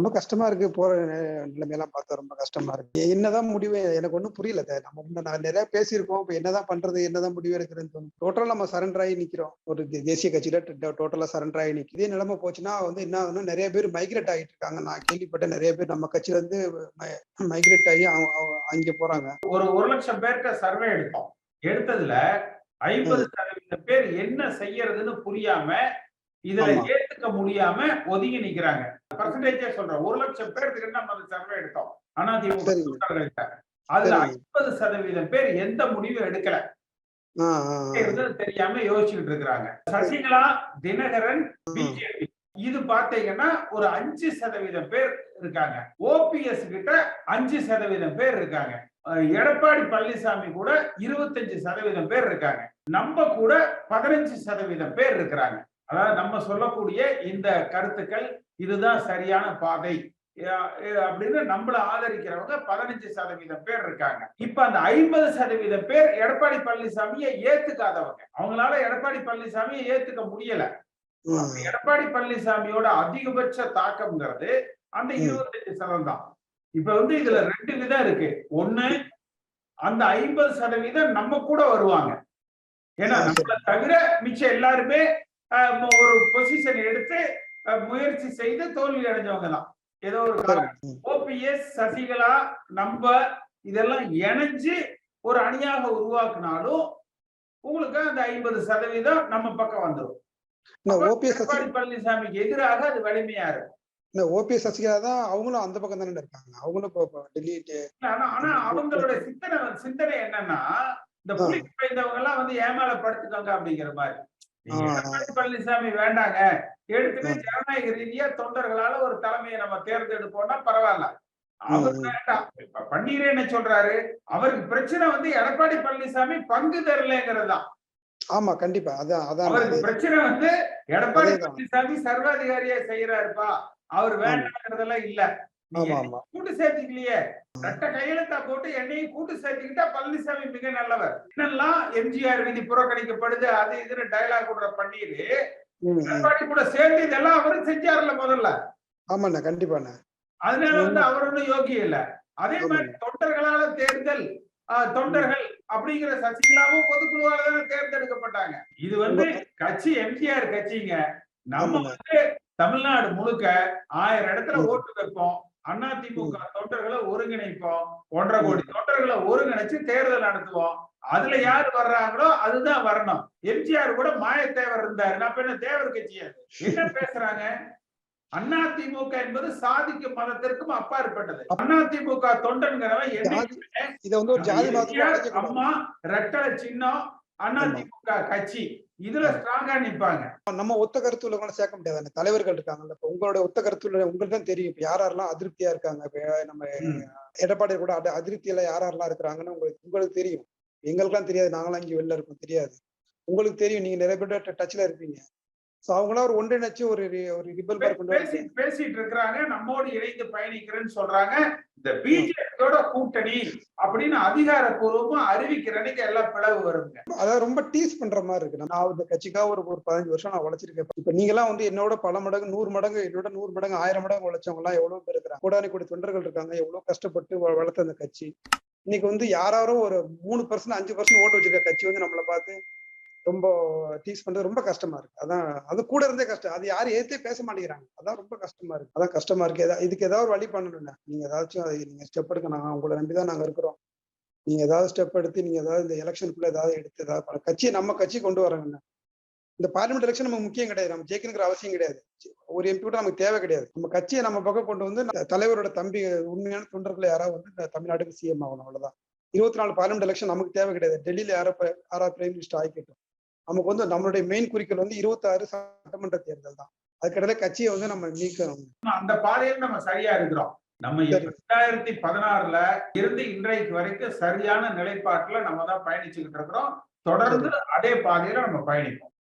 ரொம்ப கஷ்டமா இருக்கு. போற நிலைமையெல்லாம் பார்த்தா ரொம்ப கஷ்டமா இருக்கு. என்னதான் முடிவு எனக்கு ஒண்ணும் புரியல. நம்ம நான் நிறைய பேசியிருக்கோம். இப்ப என்னதான் பண்றது என்னதான் முடிவு எடுக்கிறதுன்னு தோணும். டோட்டலா நம்ம சரண்டர் ஆகி நிக்கிறோம். ஒரு தேசிய கட்சியில டோட்டலா சரண்டர் ஆகி நிக்கு இதே நிலைமை போச்சுன்னா வந்து என்ன ஆகுதுன்னா நிறைய பேர் மைக்ரேட் ஆகிட்டு இருக்காங்க. நான் கேள்விப்பட்ட நிறைய பேர் நம்ம கட்சியில இருந்து மைக்ரேட் ஆகி அங்க போறாங்க. ஒரு ஒரு லட்சம் பேர்கிட்ட சர்வே எடுத்தோம். எடுத்ததுல ஐம்பது சதவீதம் பேர் என்ன செய்யறதுன்னு புரியாம இதுல ஏத்துக்க முடியாம ஒதுங்கி நிக்கிறாங்க. பர்சன்டேஜே சொல்றேன் ஒரு லட்சம் பேருக்கு நம்ம அந்த சர்வே எடுத்தோம். ஆனா. அதுல. ஐம்பது சதவீதம் பேர் எந்த முடிவும் எடுக்கல. தெரியாம யோசிச்சுட்டு இருக்கிறாங்க. சசிகலா தினகரன். பிஜேபி. இது பாத்தீங்கன்னா ஒரு அஞ்சு சதவீதம் பேர் இருக்காங்க. ஓபிஎஸ் கிட்ட அஞ்சு சதவீதம் பேர் இருக்காங்க. எடப்பாடி பழனிசாமி கூட இருபத்தஞ்சு சதவீதம் பேர் இருக்காங்க. நம்ம கூட பதினஞ்சு சதவீதம் பேர் இருக்கிறாங்க. அதாவது நம்ம சொல்லக்கூடிய இந்த கருத்துக்கள் இதுதான் சரியான பாதை. அப்படின்னு நம்மள ஆதரிக்கிறவங்க பதினஞ்சு சதவீதம் பேர் இருக்காங்க. இப்ப அந்த ஐம்பது சதவீதம் பேர் எடப்பாடி பழனிசாமியை ஏத்துக்காதவங்க. அவங்களால எடப்பாடி பழனிசாமியை ஏத்துக்க முடியல. எடப்பாடி பழனிசாமியோட அதிகபட்ச தாக்கம்ங்கிறது அந்த. இருபத்தஞ்சு சதவீதம் தான். இப்ப வந்து இதுல ரெண்டு விதம் இருக்கு. ஒண்ணு அந்த ஐம்பது சதவீதம் நம்ம கூட வருவாங்க. ஏன்னா. நம்மள தவிர மிச்சம் எல்லாருமே ஒரு பொசிஷன் எடுத்து முயற்சி செய்து தோல்வி அடைஞ்சவங்க தான். ஏதோ ஒரு. ஓபிஎஸ் சசிகலா நம்ம இதெல்லாம் இணைஞ்சு ஒரு அணியாக உருவாக்குனாலும் உங்களுக்கு அந்த ஐம்பது சதவீதம் நம்ம பக்கம் வந்துடும் பழனிசாமிக்கு எதிராக அது வலிமையா இருக்கும். இந்த ஓபிஎஸ் சசிகலா தான் அவங்களும் அந்த பக்கம் தானே இருக்காங்க. அவங்களும் இப்போ டெல்லி ஆனா அவங்களோட சிந்தனை சிந்தனை என்னன்னா இந்த. புலி எல்லாம் வந்து ஏமால படுத்துக்கோங்க அப்படிங்கிற மாதிரி. பழனிசாமி வேண்டாங்க. எடுத்துட்டு. ஜனநாயக ரீதியா தொண்டர்களால ஒரு தலைமையை நம்ம தேர்ந்தெடுப்போம்னா பரவாயில்ல. அவர். வேண்டாம். பன்னீர் என்ன சொல்றாரு. அவருக்கு பிரச்சனை வந்து எடப்பாடி பழனிசாமி பங்கு தரலைங்கிறது தான் ஆமா கண்டிப்பா. அதான் அதான் அவருக்கு பிரச்சனை வந்து எடப்பாடி. பழனிசாமி சர்வாதிகாரியா செய்யறாருப்பா. அவர் வேண்டாங்கிறதெல்லாம் இல்ல. கூட்டு சேர்த்துக்கலையே. ரெட்ட கையெழுத்தா போட்டு என்னையும் கூட்டு சேர்த்துக்கிட்டா பழனிசாமி மிக நல்லவர். என்னெல்லாம் எம்ஜிஆர் விதி புறக்கணிக்கப்படுது அது இதுன்னு டயலாக் விடுற. எடப்பாடி கூட சேர்ந்து இதெல்லாம் அவரும் செஞ்சாருல முதல்ல. ஆமாண்ணா கண்டிப்பாண்ணா. அதனால வந்து அவர் ஒண்ணும் யோகியம் இல்ல. அதே மாதிரி தொண்டர்களால தேர்தல் தொண்டர்கள் அப்படிங்கிற சசிகலாவும் பொதுக்குழுவால தானே தேர்ந்தெடுக்கப்பட்டாங்க. இது வந்து கட்சி எம்ஜிஆர் கட்சிங்க. நம்ம. வந்து தமிழ்நாடு முழுக்க ஆயிரம் இடத்துல. ஓட்டு வைப்போம். அதிமுக தொண்டர்களை ஒருங்கிணைப்போம். ஒன்றரை கோடி தொண்டர்களை ஒருங்கிணைச்சு தேர்தல் நடத்துவோம். அதுல யாரு வர்றாங்களோ அதுதான் வரணும். எம்ஜிஆர் கூட மாயத்தேவர் இருந்தாரு. நான் என்ன தேவர் கட்சியா? என்ன பேசுறாங்க? அதிமுக என்பது சாதிக்கும் மதத்திற்கும் அப்பாற்பட்டது. அதிமுக தொண்டன்கிறவன். அம்மா ரெட்டலை சின்னம் அதிமுக கட்சி. இதுல ஸ்ட்ராங்கா நிப்பாங்க. நம்ம ஒத்த கருத்து உள்ளவங்களை சேர்க்க முடியாது தலைவர்கள் இருக்காங்கல்ல. இப்ப உங்களோட ஒத்த கருத்து உள்ள உங்களுக்கு தான் தெரியும். இப்ப யார் யாரெல்லாம் அதிருப்தியா இருக்காங்க? இப்ப நம்ம. எடப்பாடி கூட அதிருப்தியில யார் யாரெல்லாம் இருக்கிறாங்கன்னு உங்களுக்கு உங்களுக்கு தெரியும். எங்களுக்கெல்லாம் தெரியாது. நாங்களாம் இங்க வெளில இருக்கோம். தெரியாது. உங்களுக்கு தெரியும். நீங்க நிறைய பேர் டச்ல இருப்பீங்க. சோ அவங்களாம் ஒரு ஒன்றிணைச்சு ஒரு ஒரு ரிபல் பார் கொண்டு பேசிட்டு இருக்கிறாங்க நம்மோடு இணைந்து பயணிக்கிறேன்னு சொல்றாங்க. இந்த பிஜேபியோட கூட்டணி அப்படின்னு அதிகாரப்பூர்வமா அறிவிக்கிற அன்னைக்கு எல்லாம் பிளவு வருங்க. அதாவது ரொம்ப டீஸ் பண்ற மாதிரி இருக்கு. நான் இந்த கட்சிக்காக ஒரு ஒரு பதினஞ்சு வருஷம் நான் உழைச்சிருக்கேன். இப்ப நீங்க எல்லாம் வந்து என்னோட பல மடங்கு நூறு மடங்கு என்னோட நூறு மடங்கு ஆயிரம் மடங்கு உழைச்சவங்க எல்லாம் எவ்வளவு பேர் இருக்கிறாங்க? கூடானி கூடி தொண்டர்கள் இருக்காங்க. எவ்வளவு கஷ்டப்பட்டு வளர்த்த அந்த கட்சி. இன்னைக்கு வந்து யாராரோ ஒரு மூணு பர்சன்ட் அஞ்சு பர்சன்ட் ஓட்டு வச்சிருக்க கட்சி வந்து நம்மளை பார்த்து ரொம்ப டீஸ் பண்றது ரொம்ப கஷ்டமா இருக்கு. அதான் அது கூட இருந்தே கஷ்டம். அது யாரும் ஏத்தே பேச மாட்டேங்கிறாங்க. அதான் ரொம்ப கஷ்டமா இருக்கு. அதான் கஷ்டமா இருக்கு. ஏதா இதுக்கு ஏதாவது ஒரு வழி பண்ணணும்ல நீங்க ஏதாச்சும் அது நீங்க ஸ்டெப் எடுக்க நாங்க உங்களை நம்பிதான் நாங்க இருக்கிறோம். நீங்க ஏதாவது ஸ்டெப் எடுத்து நீங்க ஏதாவது இந்த எலெக்ஷனுக்குள்ள ஏதாவது எடுத்து ஏதாவது பண்ண- கட்சியை நம்ம கட்சி கொண்டு வரணும்ல இந்த பார்லிமெண்ட் எலெக்ஷன் நமக்கு முக்கியம் கிடையாது. நம்ம ஜெயிக்கணுங்கிற அவசியம் கிடையாது. ஒரு எம்பி கூட நமக்கு தேவை கிடையாது. நம்ம கட்சியை நம்ம பக்கம் கொண்டு வந்து தலைவரோட தம்பி உண்மையான தொண்டர்கள் யாராவது வந்து இந்த தமிழ்நாட்டுக்கு சிஎம் ஆகணும். அவ்வளவுதான். இருபத்தி நாலு பார்லிமெண்ட் எலெக்ஷன் நமக்கு தேவை கிடையாது. டெல்லியில யாரோ யாரா பிரைம் மினிஸ்டர் ஆகிக்கட்டும். நமக்கு வந்து நம்மளுடைய மெயின் குறிக்கோள் வந்து இருபத்தாறு சட்டமன்ற தேர்தல் தான். அதுக்கிடையில கட்சியை வந்து நம்ம நீக்கணும். அந்த பாதையில் நம்ம சரியா இருக்கிறோம். நம்ம. ரெண்டாயிரத்தி பதினாறுல இருந்து இன்றைக்கு வரைக்கும் சரியான நிலைப்பாட்டுல நம்ம தான் பயணிச்சுக்கிட்டு இருக்கிறோம். தொடர்ந்து அதே பாதையில நம்ம பயணிப்போம்.